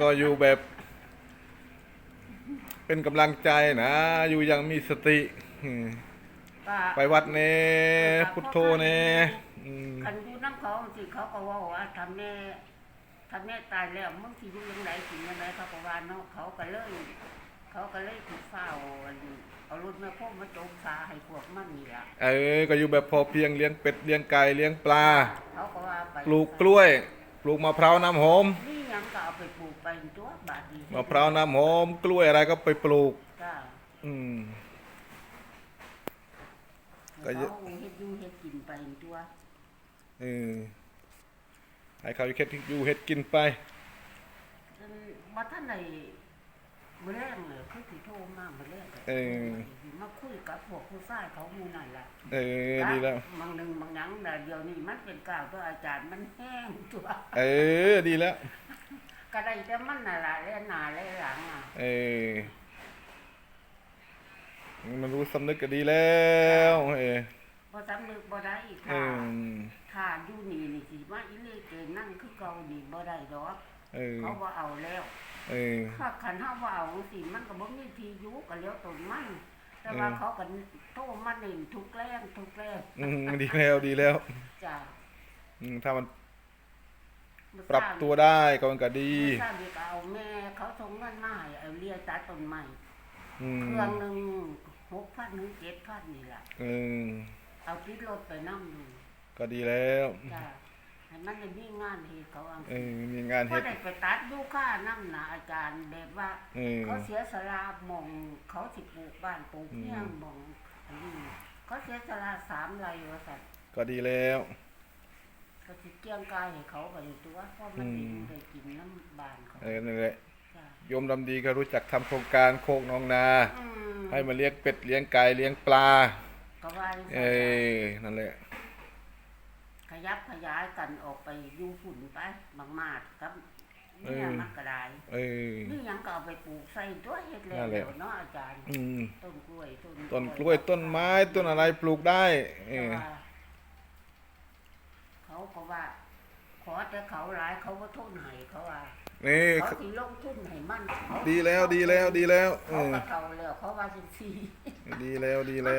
ก็อยู่แบบ เป็นกำลังใจนะ อยู่อยังมีสติอืมก็ไปวัดเนพุทโธเนอืมคันอยู่น้ำเขาสิเขาก็ว่าว่าทำแม่ทำแม่ตายแล้วมึงสิอยู่ยังไงสิยังไงเขาก็ว่าเนาะเขาก็เลยเขาก็เลยถูกเฝ้าอันเอารถแม่พ่อมาโจมฟ้าให้พวกมันนี่ล่ะเออ ก็อยู่แบบพอเพียงเลี้ยงเป็ดเลี้ยงไก่เลี้ยงปลาเขาก็ว่าไปปลูกกล้วย ปลูกมะพร้าวน้ำหอมนี่ยังก็ เอาไปปลูกไปตัวบาทดีมะพร้าวน้ำหอมกล้วยอะไรก็ไปปลูก จ้าอืม ก็เขาเยอะเฮ็ดอยู่เฮ็ดกินไปตัวเออให้เขาเฮ็ดอยู่เฮ็ดกินไปจนบ่ทันได้มื้อแรกเลยคือสิโทรมามื้อแรกก็เออ มาคุยกับพวกผู้ชายเขาหมู่นั่นล่ะเออดีแล้ว บางหนึ่งบางหนังแต่เดี๋ยวนี้มันเป็นกล่าวตัวอาจารย์มันแห้งตัว เออดีแล้ว ก็ได้แต่มันน่ะละเล่นหน้าเล่นหลังอะเออมันรู้สำนึกก็ดีแล้วเออบ่สำนึกบ่ได้อีกเอค่ะอถ้าอยู่นี่นี่สิว่าอีเลเกนั่นคือเก่านี่บ่ได้ดอกเออเขาบ่เอาแล้ว เออ ถ้าคันเฮาบ่เอาสิมันก็บ่มีที่อยู่ก็แล้วต้นมัน แต่ว่าเออ เขาก็โทรมาเน้นทุกแรงทุกแรงอืมดีแล้วดีแล้วจ้ะอืมถ้ามันมื้อ ปรับตัวได้ก็มันก็ดีมื้อเช้านี่ก็เอาแม่เขาส่งเงินมาให้เอาเลียตัดต้นไม้อืมเครื่องหนึง6,000ถึง7,000นี่ล่ะเออเอาติดรถไปนั่งดูก็ดีแล้วจ้ะให้มันได้มีงานเฮ็ดเขาอังเออมีงานก็เฮ็ด ได้ไปตัดยูค่าน้ำหนาอาจารย์แบบว่าเออเขาเสียสละหมองเขาสิปลูกบ้านปลูกเฮียงอืมหมองอันนี้เขาเสียสละสามไรว่าสัตว์ก็ดีแล้ว ก็สิเกี่ยงกายให้เขาไปตัวเพราะมันได้อยู่ได้กินน้ำบานเขาเออนั่นแหละจ้ะโยมดำดีก็รู้จักทำโครงการโคกหน้องนา อืมให้มาเลี้ยงเป็ดเลี้ยงไก่เลี้ยงปลา ก็ว่าจังเอซั่นจ้ะ อนั่นแหละ ขยับขยายกันออกไปอยู่ฝุ่นไปบางมาดกับเนี่ยมักกระไดเออ นี่ยังก็เอาไปปลูกใส่ตัวเฮ็ดแล้นั่วนแหละเนาะอาจารย์ อืมต้นกล้วยต้นต้นกล้วยต้นไม้ต้นอะไรปลูกได้เอแต่อว่า เขาก็ว่า ขอแต่เขาหลายเขาก็ทุนให้เขาว่านี่ เขาสิลงทุนให้มันเขาดีแล้วดีแล้วดีแล้วเอเขาอก็เขาแล้วเขาว่าจังซี่ดีแล้วดีแล้ว